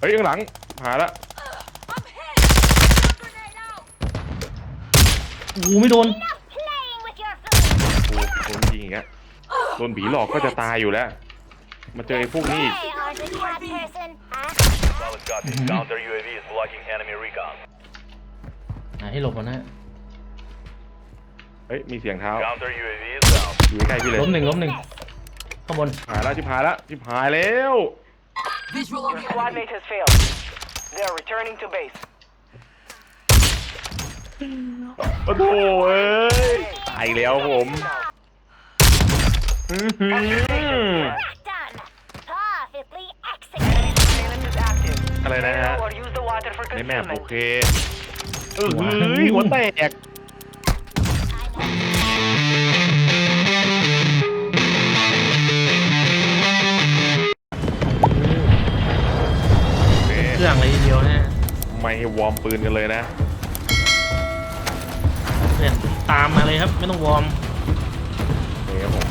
เฮ้ยข้างหลัง หาละ I'm hit. Grenade out. โอ้โหไม่โดน Playing with your food. โอ้โดนยิงอีกแล้วโดนผีหลอกก็จะตายอยู่แล้ว มาเจอไอ้พวกนี้อีก Hey, are the cat person? Huh? Solid copy. Counter UAV is blocking enemy recon. หาให้หลบก่อนนะเฮ้ยมีเสียงเท้า Counter UAV is down. อยู่ใกล้พี่เลยล้มหนึ่งล้มหนึ่งข้างบน หายแล้วชิบหายแล้วชิบหายแล้ว Your squad mate has failed. They are returning to base. โอ้โหเอ้ยตายแล้วผมอื้อหือ Done. Perfectly executed. Enemy surveillance is active. อะไรนะ Stay ฮะ low or use the water for ในแมปโอ concealment. เคเออเฮ้ยหัวแตก เคเครื่องเลยทีเดียวนะไม่ให้วอร์มปืนกันเลยนะเพื่อนตามมาเลยครับ ไม่ต้องวอร์มนี่ครับผม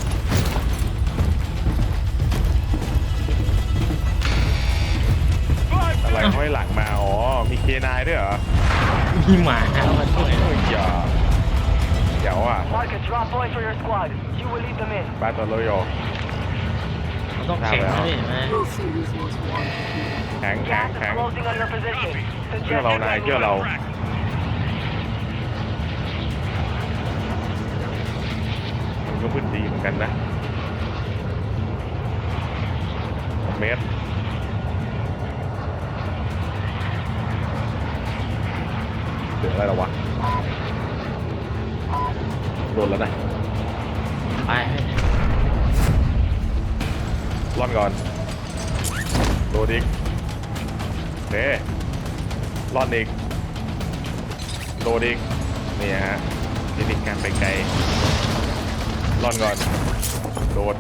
อะไรห้อยหลังมา อ๋อ มีเคนายด้วยเหรอมีหมาเอามาช่วยโอ้ยอย่าเดี๋ยวอะ Mark a drop point for your squad. You will lead them in. บาตโลโย เราต้องแข่งนะพี่เห็นไหมแข็งแข็ง Gas is แข็ง closing on your position. เชื่อเรา Suggest นาย you เชื่อเรา มันก็พื้นดีเหมือนกันนะเมตรเหลืออะไรแล้ววะโดนแล้วนะ ไปพี่ ร่อนก่อนโดนอีกเด้ร่อนอีกโดนอีกนี่ฮะเทคนิคการไปไกลร่อนก่อนโดน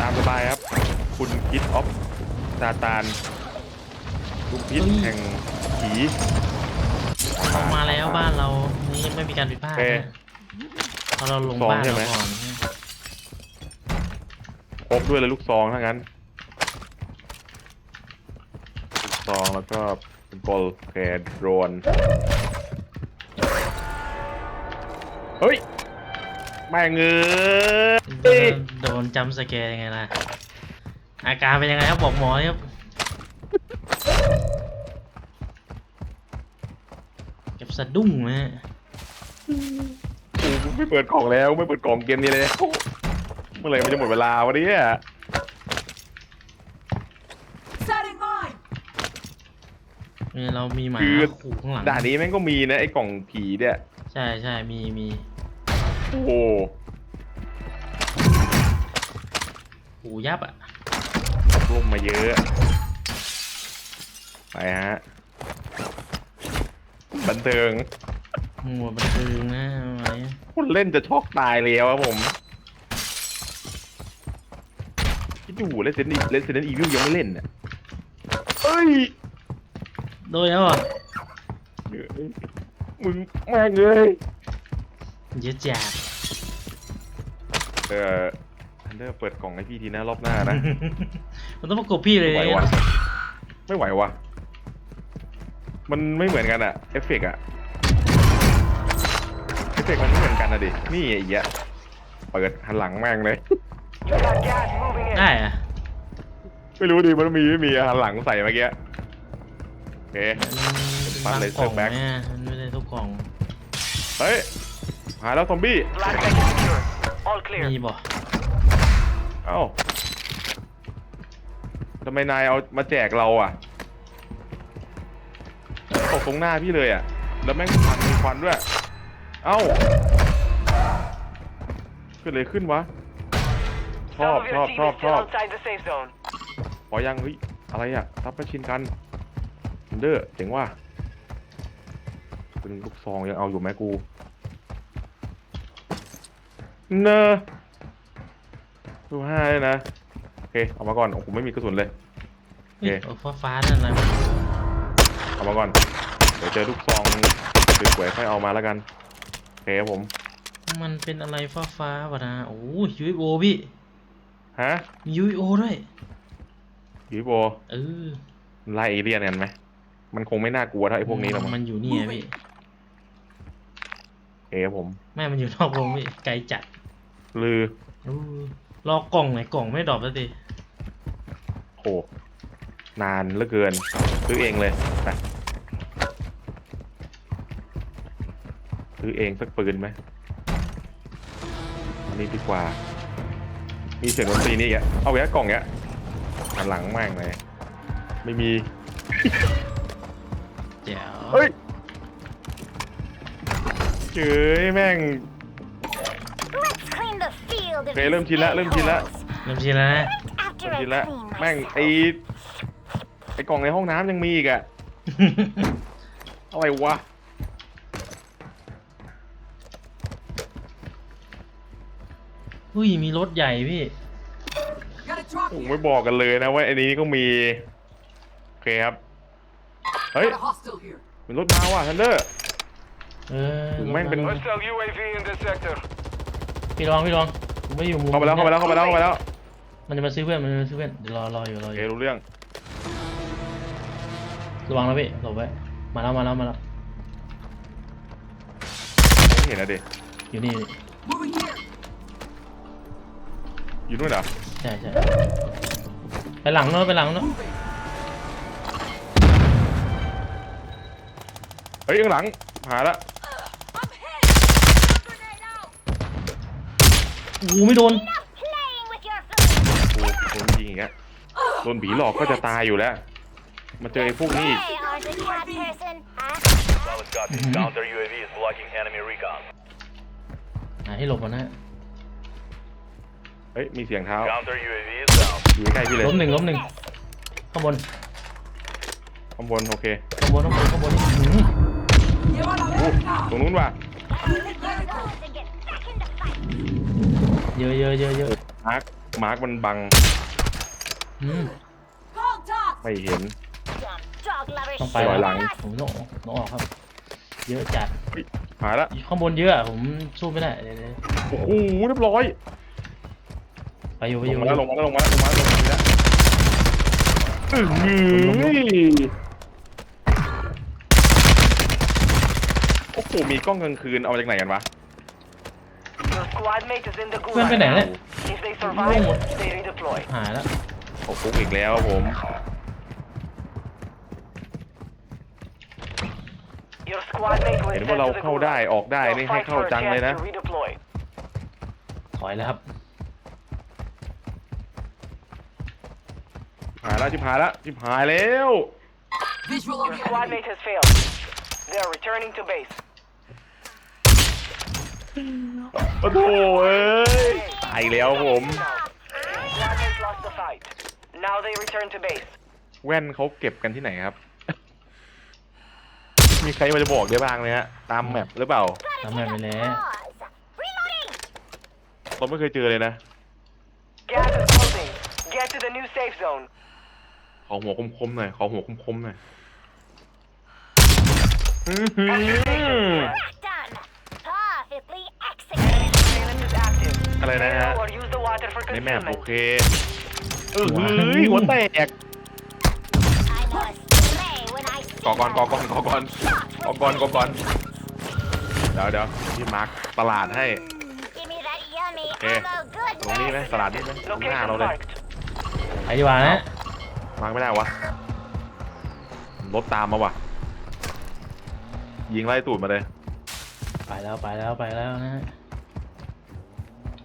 ตามสบายครับ คุณกิดออฟซาตานลูกพิษแห่งผีออกมาแล้วบ้านเรา นี่ไม่มีการผิดพลาดโอเคนะ พอเราลงสองบ้านใช่เราไหมก่อนครบด้วยเลยลูกซองทั้งนั้นลูกซองแล้วก็เป็นบอลแคดโดรนเฮ้ยแม่งเงโดยนโดนจำสแกร์ยังไงล่ะ อาการเป็นยังไงครับบอกหมอเลยครับเก็บสะดุ้งนะฮะกู ไม่เปิดกล่องแล้วไม่เปิดกล่องเกมนี้เลยเมื่อไหร่มันจะหมดเวลาวะเนี่ยนี่เรามีหมาคือ ขู่ข้างหลังด่านนี้แม่งก็มีนะไอ้กล่องผีเนี่ยใช่ใช่มีมีโอ้โหขู่ยับอะร่มมาเยอะไปฮะบันเทิง หัวบันเทิงนะอะไรคนเล่นจะช็อกตายแล้วครับผมคิดดูเล่นเซนเล่นเซนอีวิวยังไม่เล่นอะเอ้ยโดยแล้วอะมึงแม่งเลยเยอะจัดเอออันเดอร์เปิดกล่องให้พี่ทีนะรอบหน้านะมันต้องประกบพี่เลยไม่ไหววะไม่ไหววะมันไม่เหมือนกันอะเอฟเฟกต์อะ เอฟเฟกต์มันไม่เหมือนกันนะดิ นี่ไอ้เหี้ยเปิดหันหลังแม่งเลย You got gas moving in. ได้อะไม่รู้ดิมันมีไม่มีหันหลังใส่เมื่อกี้ โอเคมันฟันบางเลยกล่องเสิร์ฟแบ็ค เนี่ยมันไม่ได้ทุกกล่อง เฮ้ย หาแล้วซอมบี้ Black tech is secure. All clear. มีบ่เอ้าทำไมนายเอามาแจกเราอะตกตรงหน้าพี่เลยอะ แล้วแม่งควันมีควันด้วย เอ้าเกิดอะไรขึ้นวะ ชอบ Some of ช your อบ team ชอบ is ช still อบ outside the safe zone. พอยังเฮ้ยอะไรอะทับมาชินกันเด้อเจ๋งว่ะเป็นลูกซองยังเอาอยู่ไหมกูเนอะดูห้าเลยนะ โอเค เอามาก่อนโอ้โหไม่มีกระสุนเลยเฮ้ยโอเคเอาฟ้าฟ้าๆนั่นอะไรเอามาก่อน เดี๋ยวเจอลูกซองสวยๆค่อยเอามาแล้วกันโอเคครับผม มันเป็นอะไรฟ้าฟ้าๆวะนะโอ้ยยูโอพี่ฮะมียูโอด้วยยูโบเออไล่เอเลียนกันไหมมันคงไม่น่ากลัวเท่าไอ้พวกนี้หรอกมั้งมันอยู่นี่ไงพี่เอ๋ผมแม่มันอยู่นอกวงพี่ไกลจัดลืออู้รอกล่องไหนกล่องไม่ดรอปสักทีโหนานเหลือเกินซื้อเองเลยไป ซื้อเองสักปืนไหมอันนี้ดีกว่า มีเสียงดนตรีนี่อีกอะเอาไว้กล่องเนี้ยหันหลังแม่งเลย ไม่มีแจ๋วเฮ้ยเจ๋ยแม่ง Let's clean the field of โอเคเริ่มชินละเริ่มชินละ a-holes. เริ่มชินแล้วนะ After เริ่ม I ชินละ clean แม่ง myself. ไอไอกล่องในห้องน้ำยังมีอีกอะ อะไรวะ อุ้ยมีรถใหญ่พี่ ผมไม่บอกกันเลยนะว่าไอันนี้ก็มี โอเคครับ เฮ้ยเป็นรถมาว่ะทันเดอร์เออแม่งเป็น Hostile UAV in this sector. พี่ลองพี่ลองผมไม่อยู่มุมเข้าไปแล้วเข้าไปแล้วเข้าไปแล้วเข้าไปแล้วมันจะมาซื้อเพื่อนมันจะมาซื้อเพื่อนเดี๋ยวรอรออยู่รอโออเคยู่รู้เรื่อง ระวังนะพี่หลบไว้มาแล้วมาแล้วมาแล้วไม่เห็นนะดิอยู่นี่อยู่นู่ นเหรอใช่ใช่ไปหลังเนาะไปหลังเนาะเฮ้ยข้างหลังหาละโอ้โหไม่โดน Playing with your food. โอ้โหโดนยิงอีกแล้วโดนผีหลอกก็จะตายอยู่แล้ว มาเจอไอ้พวกนี้อีก Hey, aren't a cat person, huh? Solid copy. Counter UAV is blocking enemy recon. หาที่หลบก่อนนะเฮ้ยมีเสียงเท้า Counter UAV is down. อยู่ใกล้ๆพี่เลยล้มหนึ่งล้มหนึ่งข้างบนข้างบนโอเคข้างบนข้างบนข้างบนอื้อหืออู้ตรงนู้นว่ะ And get back in the fight. เยอะเยอะเยอะเยอะมาร์คมาร์คมันบังอืม ไม่เห็น Dumb dog lover ต้องไปถแล้อวยหลัง ผมต้องต้องออกครับ เยอะจัดหาละข้างบนเยอะอะผมสู้ไม่ได้เดี๋ยวเดี๋ยวโอ้โหเรียบร้อย ไปอยู่ไปอยู่มาแล้วลงมาแล้วลงมาแล้วลงมาแล้วลงมาแล้วอื้อหือโอ้โหมีกล้องกลางคืนเอามาจากไหนกันวะ Your squad mate is in the เพื่อนไป gulag. ไหนเนี่ย If they survive, they redeploy. หายแล้วโอ้ฟุกอีกแล้วครับผม Your squad mate was เห็น sent ว่าเรา the เข้าได้ gulag. ออกได้ Now นี่ให้ fight เข้า for a จังเลย chance นะ to redeploy. ถอยแล้วครับ หาย แล้วจิบหายแล้วจิบหายแล้ว Your squad mate has failed. They are returning to base. โอ้โหเอ้ยตายอีกแล้วครับผม Squad mate lost the fight. Now they return to base. แว่นเขาเก็บกันที่ไหนครับ มีใครมาจะบอกได้บ้างไหมฮะตามแมปหรือเปล่าทำไมไปแล้ว Pause. Reloading. เราไม่เคยเจอเลยนะ Gas is closing. Get to the new safe zone. ขอหัวคมๆหน่อยขอหัวคมๆหน่อยอื้อหือ Done. Perfectly Enemy executed. surveillance is active. อะไรนะฮะ Fail or use the water for ในแมปโอ concealment. เคเออเฮ้ยหัวแตก I must slay when I see ก่อก่อน them. ก่อก่อนก่อก่อน Shot ก่อ with ก่อนก่อก่อน bullets. เดี๋ยวเดี๋ยวพี่มาร์คตลาดให้ Give me that yummy Eh, ammo ตรงนี้ไหม goodness. ตลาดนี้ไหมตรงหน้า Location เราเลย marked. ไปดีกว่านะ มาร์คไม่ได้วะ รถตามมาว่ะยิงไล่ตูดมาเลย ไปแล้วไปแล้วไปแล้วนะฮะ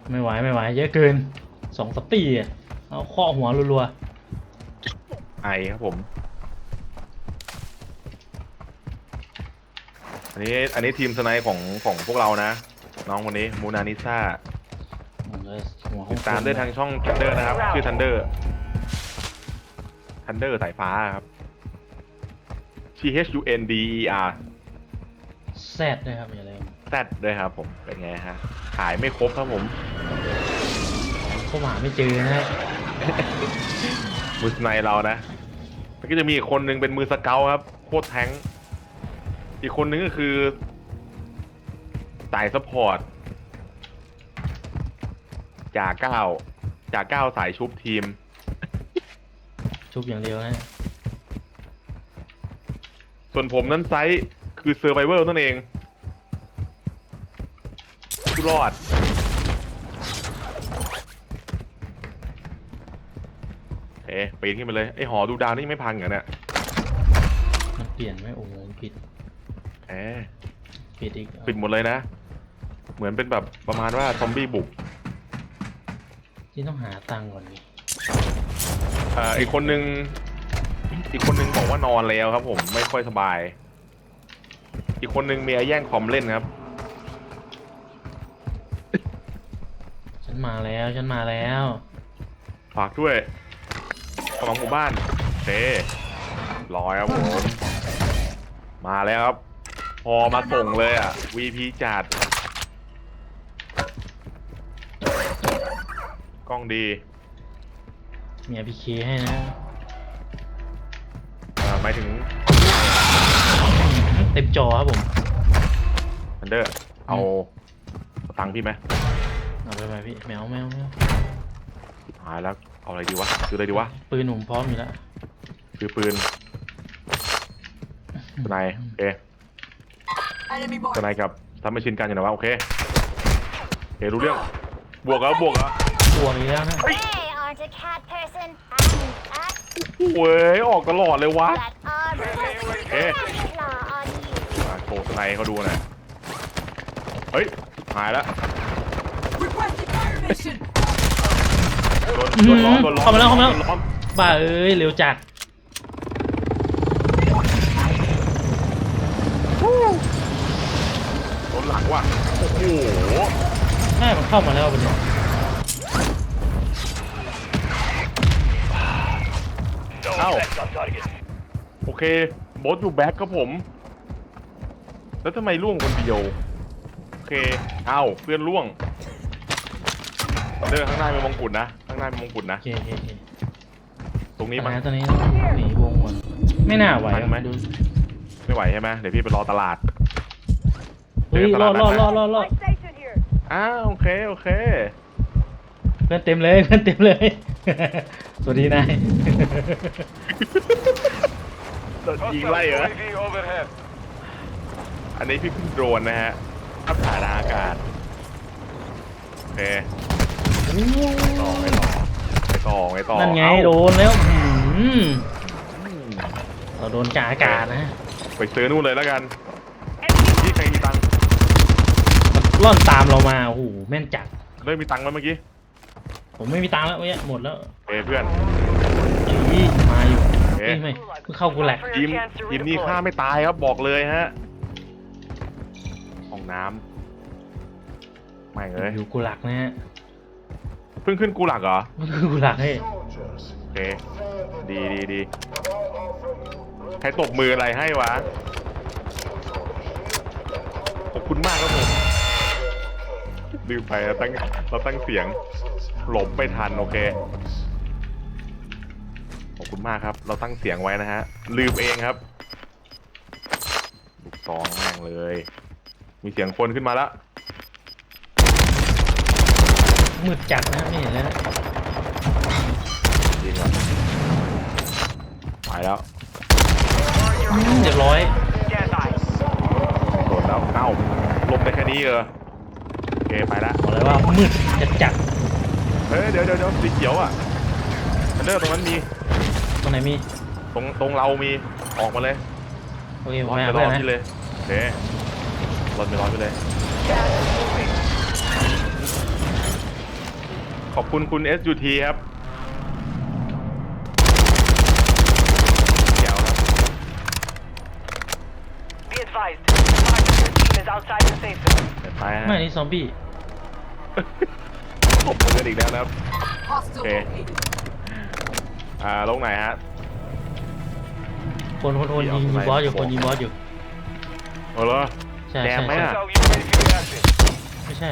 ไม่ไหวไม่ไหวเยอะเกินสองสตีอะเอาข้อหัวรัวไอครับผม อันนี้อันนี้ทีมสไนป์ของของพวกเรานะ น้องคนนี้มูนานิซ่าๆมันก็หัวขอติดตามได้ทางช่อง Thunder นะครับ ชื่อ Thunder Thunder สายฟ้าครับ T H U N D E R แซดด้วยครับอย่าลืม Z ด้วยครับผมเป็นไงฮะขายไม่ครบครับผมเข้ามาไม่เจอนะฮะมือสไนป์เรานะแล้วก็จะมีอีกคนหนึ่งเป็นมือสเกลครับ โคตรแท้งค์อีกคนนึงก็คือสายซัพพอร์ตจ่าเก้าจากก้าวสายชุบทีม ชุบอย่างเดียวนะส่วนผมนั้นไซส์คือเซอร์ไ v เวอร์นั่นเองผู้รอด เอ๊ะปีนขึ้นไปเลย ไอหอดูดาวนี่ไม่พังเหรอเนี่ยมันเปลี่ยนไหมโอ้โหผิดเอ๊ะผิดอีกปิดหมดเลยนะ เหมือนเป็นแบบประมาณว่าซอมบี้บุก ที่ต้องหาตังค์ก่อนดิ อ่าอีกคนนึง อีกคนนึงบอกว่านอนแล้วครับผมไม่ค่อยสบาย อีกคนนึงเมียแย่งคอมเล่นครับ ฉันมาแล้วฉันมาแล้ว ฝากด้วยของหมู่บ้านเต้รอยครับผม มาแล้วครับ พอมาส่งเลยอะ VP จัด กล้องดี มีพีเคให้นะอ่าหมายถึงเต็มจอครับผมอันเดอร์ เอาตังค์พี่ไหมเอาไปไปพี่แมวแมวแมวหายแล้วเอาอะไรดีวะซื้ออะไรดีวะปืนหนุ่มพร้อมอยู่แล้วซื้อปืนทนายโอเคทนายกับทำมาชินกันอยู่นะวะโอเคโอเครู้เรื่องบวกแล้วบวกแล้วบวกอีกแล้วนะ They aren't a cat person. I'm a เว้ยออกตลอดเลยวะ that armor puts a Eh. claw on you. มาโชว์ทนายให้เขาดูหน่อยเฮ้ยหายแล้วโดนโดนล้อมโดนล้อมเข้ามาแล้วเข้ามาแล้ว โดนล้อมบ้าเอ้ยเร็วจัดโดนหลังว่ะโอ้โหแม่มันเข้ามาแล้ววันนี้ No Ow. effects on target. โอเคบอสอยู่แบ็คครับผม แล้วทำไมล่วงคนเดียว โอเคเอ้าเพื่อนล่วงเดินข้างหน้าเป็นมงกุฎนะ ข้างหน้าเป็นมงกุฎนะ โอเคโอเคโอเคตรงนี้ปัญมันหาตอนนี้หนีวงก่อนไม่น่าไหวทันไหม ดูไม่ไหวใช่ไหมเดี๋ยวพี่ไปรอตลาดเฮ้ยรอดรอดรอดรอดรอด Station here. อ้าวโอเคโอเค เพื่อนเต็มเลยเพื่อนเต็มเลย สวัสดีนายยิงไล่เหรอ UAV overhead. อันนี้พี่ขึ้นโดรนนะฮะอัพถ่ายทางอากาศ โอเคต่อไม่ต่อไม่ต่อไม่ต่อนั่นไงเอ้าโดนแล้วอื้อหือเราโดนจ่าอากาศนะไปซื้อนู่นเลยแล้วกันพี่ใครมีตังค์มันล่อนตามเรามาโอ้โหแม่นจัด เริ่มมีตังค์แล้วเมื่อกี้ ผมไม่มีตังค์แล้วเนี่ยหมดแล้วเอ้ยเพื่อนอีมาอยู่เอ๊ะ เอ้ยไม่เพิ่งเข้ากูแหลกทีมทีมนี้ฆ่าไม่ตายครับบอกเลยฮะห้องน้ำไม่เลยอยู่กูหลักนะฮะเพิ่งขึ้นกูหลักเหรอมันคือกูหลักให้ยโอเคดีดีดีใครตบมืออะไรให้วะขอบคุณมากครับผมลืมไปเราตั้งเราตั้งเสียง หลบไม่ทัน โอเค ขอบคุณมากครับ เราตั้งเสียงไว้นะฮะ ลืมเองครับ ลูกซองแม่งเลย มีเสียงคนขึ้นมาแล้ว มืดจัดนะไม่เห็นแล้วนะจริงอะไปแล้วอืมเรียบร้อย Stand by. โดนแล้วเอ้าหลบได้แค่นี้เออโอเคไปละ บอกเลยว่ามืดจัดจัดเฮ้ยเดี๋ยวเดี๋ยวเดี๋ยวสีเขียวอะอันเดอร์ตรงนั้นมีตรงไหนมีตรงตรงเรามีออกมาเลยโอเคผรมอดไปไปหารอเพื่อนนะที่เลยโอเครอดไปรอดไปเลย ขอบคุณคุณ SUT ครับเดี๋ยวครับ Be advised. Part of your team is outside the safe zone. เดี๋ยวไปฮะไม่นี่ซอมบี้ ตบมือกันอีกแล้วนะครับ โอเค อ่าลงไหนฮะ คนคนคนยิงยิงบอสอยู่คนยิงบอสอยู่เอาเหรอ ใช่แจมใช่ไหมใช่อะ So you ready for the action? ไม่ใช่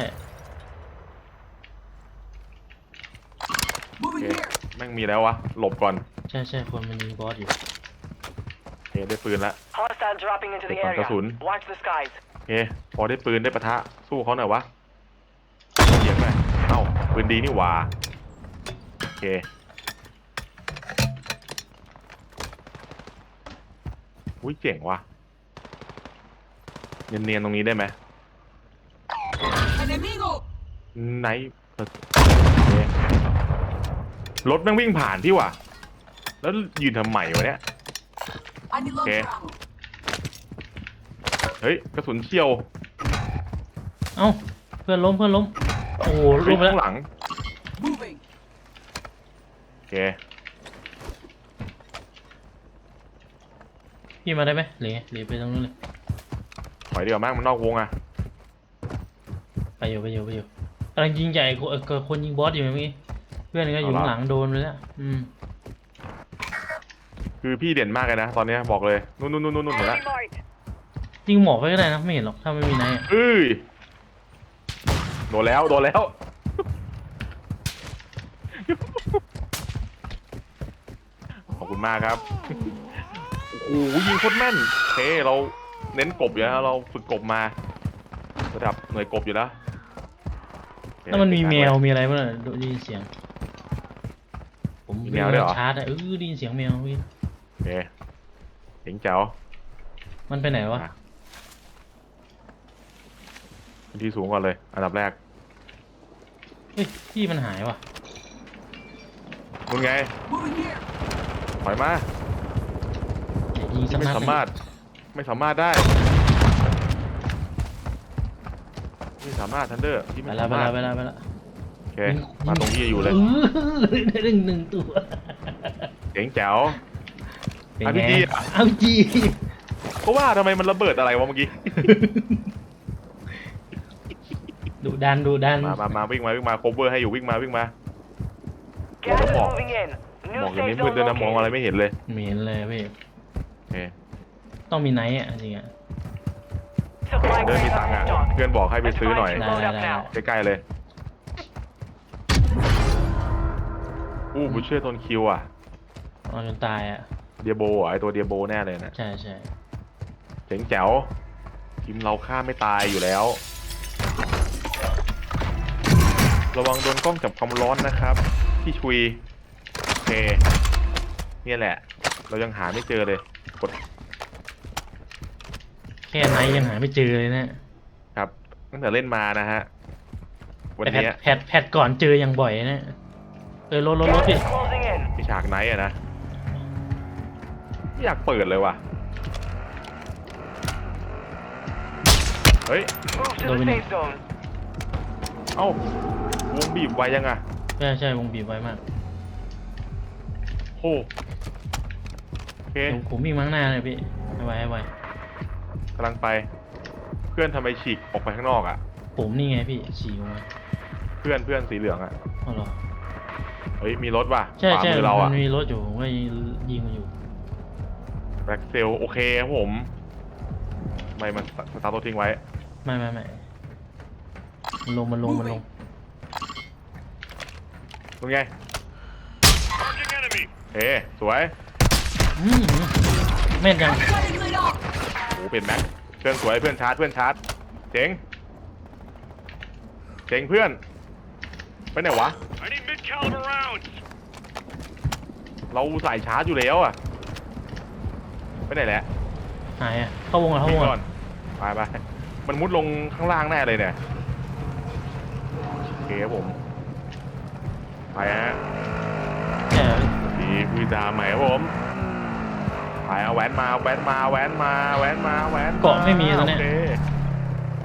โอเคแม่งมีแล้ววะ หลบก่อนใช่ใช่คนมันยิงบอสอยู่โอเคได้ปืนแล้ว Hostile dropping into the Ito, area. kasun. Watch the skies. โอเคพอได้ปืนได้ปะทะสู้เขาหน่อยวะเสียงหน่อยเอ้า ปืนดีนี่หว่าเคอุ้ยเจ๋งว่ะเนียนๆตรงนี้ได้ไหมไหนโอเครถแม่งวิ่งผ่านที่ว่ะ แล้วยืนทำไมวะเนี่ยโอเคเฮ้ยกระสุนเชี่ยว เอ้าเพื่อนล้มเพื่อนล้ม โอ้โหเฮ้ล้ยมไปแล้ข้างวหลังโอเค พี่มาได้ไหมหรือไงหรือไปตรงนู้นเลยถอยดีกว่ามั้งมันนอกวงอะไปอยู่ไปอยู่ไปอยู่กำลังยิงใหญ่คนเอ่อคนยิงบอสอยู่เมื่อกี้เพื่อนก็อยู่เอาเหรอข้างหลังโดนไปแล้วอืมคือพี่เด่นมากเลยนะ ตอนเนี้ยบอกเลย นู่นนู่นนู่นนู่นเห็นละ Enemy marked. ยิงหมอกไปก็ได้นะไม่เห็นหรอกถ้าไม่มีไนท์อะเอ้ย โดนแล้ว โดนแล้ว ขอบคุณมากครับ โอ้โหยิงโคตรแม่นโอเคเราเน้นกบอยู่แล้วเราฝึกกบมา ระดับหน่วยกบอยู่แล้วโอเคแล้วมันมีแมวเก่งากเยมีอะไรบ้างอะได้ยินเสียง ผมมีแมวด้วยเหรอ ชาร์จอะเออได้ยินเสียงแมวพี่โอเคเจ๋งแจ๋วมันไปไหนวะ อะ ที่สูงก่อนเลย อันดับแรกเฮ้ยพี่มันหายว่ะมึงไง ถอยมาเดี๋ยวยิงสักไม่นัดหสานึ่งมารถ ไม่สามารถได้ ไม่สามารถทันเดอร์ที่ไปไม่แล้วสาไปมารแล้ถวไปแล้วไปแล้วโอเคมาตรงที่อยู่เลยออได้หนึ่งหนึ่งตัวเจ๋งแจ๋ว เป็น RPG ไงอะอาร์พีจี ก็ว่าทำไมมันระเบิดอะไรวะเมื่อกี้ ดุดันดุดันมามามาวิ่งมาวิ่งมาโคเวอร์ให้อยู่วิ่งมาวิ่งมา Gas is Mọc. moving in. มอง New อย่างนี้ safe มืด zone ด้วยนะมองอะไร located. ไม่เห็นเลยเหม็นเลยพี่โอเคต้องมีไนท์อะจริงอะ Supply เดินมี crates ตังค์ are อะ in stock. เพื่อนบอกให้ไปซื้อหน่อย Advise you load up Đây, đây, now. ใกล้ๆเลย อู้บูเช่ต้นคิวอะ เอาจนตายอะ เดียโบอะไอตัวเดียโบแน่เลยนะใช่ใช่เจ๋งแจ๋วทีมเราฆ่าไม่ตายอยู่แล้ว ระวังโดนกล้องจับความร้อนนะครับพี่ชุยโอเคเนี่ยแหละ เรายังหาไม่เจอเลยกดแค่ไนท์ยังหาไม่เจอเลยนะครับตั้งแต่เล่นมานะฮะวันแต่แพทเนี้ยแพทแพทก่อนเจออย่างบ่อยนะเออรถรถรถ Gas พี่ is closing in. มีฉากไนท์อะนะไม่อยากเปิดเลยว่ะเฮ้ย Move to the Dominant. safe zone. เอ้า วงบีบไวยังอะใช่ใช่วงบีบไว้มากโอ้โอเคเดี๋ยวผมวิ่งมาข้างหน้าเลยพี่ให้ไวให้ไวกำลังไป เพื่อนทำไมฉีกออกไปข้างนอกอะผมนี่ไงพี่ฉีกออกมาเพื่อนเพื่อนสีเหลืองอะเอาเหรอเฮ้ยมีรถว่ะใช่ขวาใช่มือเรามัอะนมีรถอยู่ผมก็ยิงมันอยู่ แบล็กเซลโอเคครับผมทำไม่มันสตาร์ทรถทิ้งไว้ ไม่ไม่ไม่มันลงมันลงมันลง ตรงไง Marking enemy. เฮ้สวยอืมแม่นยังโอ้เป็นแม็กเพื่อนสวยเพื่อนชาร์จเพื่อนชาร์จเจ๋งเจ๋งเพื่อนไปไหนวะ I need mid-caliber rounds. เราใส่ชาร์จอยู่แล้วอะไปไหนแหละหายอะเข้าวงก่อนเข้าววิ่งงก่ก่ออนนไปไปมันมุดลงข้างล่างแน่เลยเนี่ยโอเคครับผมไป ฮะใช่ดีคุยตามใหม่ครับผมไปเอาแหวนมาเอาแหวนมาเอาแหวนมาเอาแหวนมาเอาแหวนเกาะไม่มีตอนเนี้ยโอเค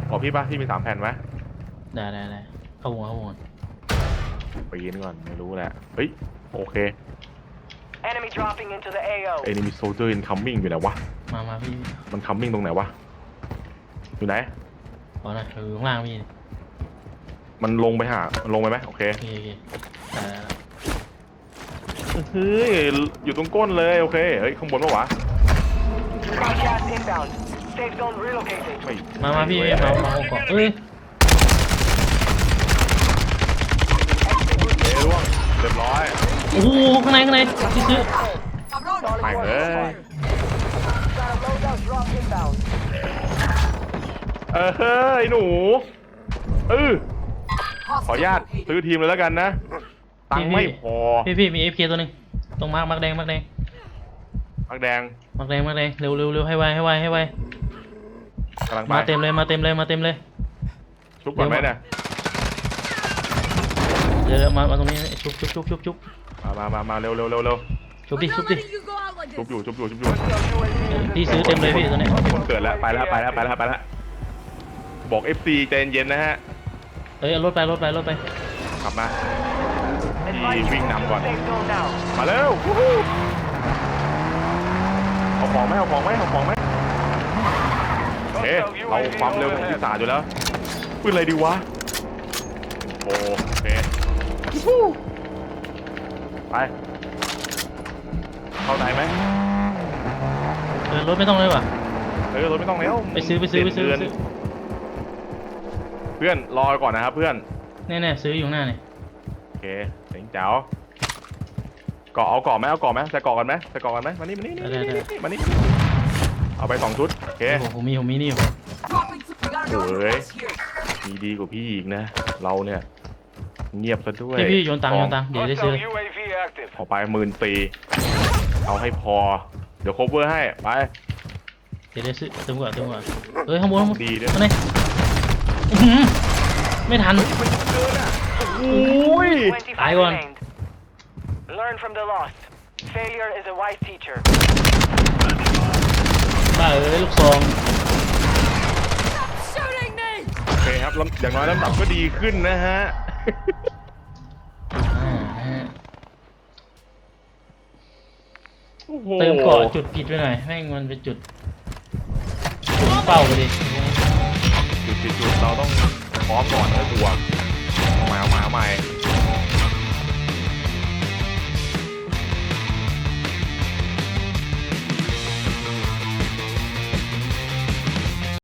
เกาะพี่ปะพี่มีสามแผ่นไหมได้ได้ได้เข้าวงเข้าวงก่อนปีนก่อนไม่รู้แหละเฮ้ยโอเค Enemy dropping into the AO. enemy soldier incoming อยู่ไหนวะมามาพี่มัน coming ตรงไหนวะอยู่ไหน ขอหน่อยอยู่ข้างล่างพี่มันลงไปหามันลงไปไหมโอเค โอเคโอเคได้ได้ได้ เฮ้ยอยู่ตรงก้นเลยโอเคเฮ้ยข้างบนปะวะ Got gas inbound. Safe zone relocated. ไม่มามาพี่ไมามาเอาก่อนเอ้ยเอ้ยร่วงเรียบร้อยโอ้โหข้างในข้างในพี่ซื้อไม่เลย Got a loadout drop inbound. เออเฮ้ยหนูเออขออนุญาตซื้อทีมเลยแล้วกันนะ ตังค์ไม่พอพี่พี่มีเอฟเคตัวหนึ่งตรงมาร์กมาร์กแดงมาร์กแดงพักแดงมาร์กแดงมาร์กแดงเร็วเร็วเร็วให้ไวให้ไวให้ไวกำลังไปมาเต็มเลยมาเต็มเลยมาเต็มเลย ชุบก่อนไหมเนี่ยเดี๋ยวเดี๋ยวมามาตรงนี้ชุบชุบชุบชุบชุบมามามามาเร็วเร็วเร็วเร็วชุบดิชุบดิชุบอยู่ชุบอยู่ชุบอยู่พี่ซื้อเต็มเลยพี่ตัวเนี้ยคนเกิดแล้วไปแล้วไปแล้วไปแล้วไปแล้วบอก FC ใจเย็นๆนะฮะเอ้ยเอารถไปรถไปรถไปขับมา พี่วิ่งนำก่อน Safe zone now. มาเร็ววู้ฮู้เอาของไหมเอาของไหมเอาของไหมเอ๊ะเราความเร็วของที่สาอยู่แล้วปืนอะไรดีวะโอ้โอเควู้ฮู้ไปเข้าไหนไหมเดินรถไม่ต้องเลยว่ะเออรถไม่ต้องแล้วไปซื้อไปซื้อไปซื้อไปเดืนซื้อเพื่อนรอก่อนนะครับเพื่อนแน่ๆซื้ออยู่ข้างหน้าเนี่ยโอเค เจ๋งแจ๋วเกาะเอาเกาะไหมเอาเกาะไหมใส่เกาะกันไหมใส่เกาะกันไหมมานี่มานี่นี่นี่นี่มานี่เอาไปสองชุดโอเคโอ้โหผมมีผมมีนี่อยู่โอ้ยมีดีกว่าพี่อีกนะ เราเนี่ย เงียบซะด้วยพี่พี่โยนตังค์โยนตังค์เดี๋ยวได้ซื้อ Hostile UAV active. ออกไปหมื่นสี่เอาให้พอ เดี๋ยว cover ให้ไปเดี๋ยวได้ซื้อเติมก่อนเติมก่อนเอ้ยข้างบนข้างบนดีด้วย ข้างในอื้อหือไม่ทันโอ้ ย25 I won. remained. Learn from the lost. Failure is a wise teacher. บ้าเอ้ยลูกซองโอเคครับลำอย่างน้อยลำดับก็ดีขึ้นนะฮะ อ่าฮะโอ้โหเติมเกาะจุดผิดไปหน่อยแม่งมันเป็นจุดจุดเป้าไปดิจุดจุดจุดเราต้องพร้อมก่อนนะตัว เอาใหม่เอาใหม่เอาใหม่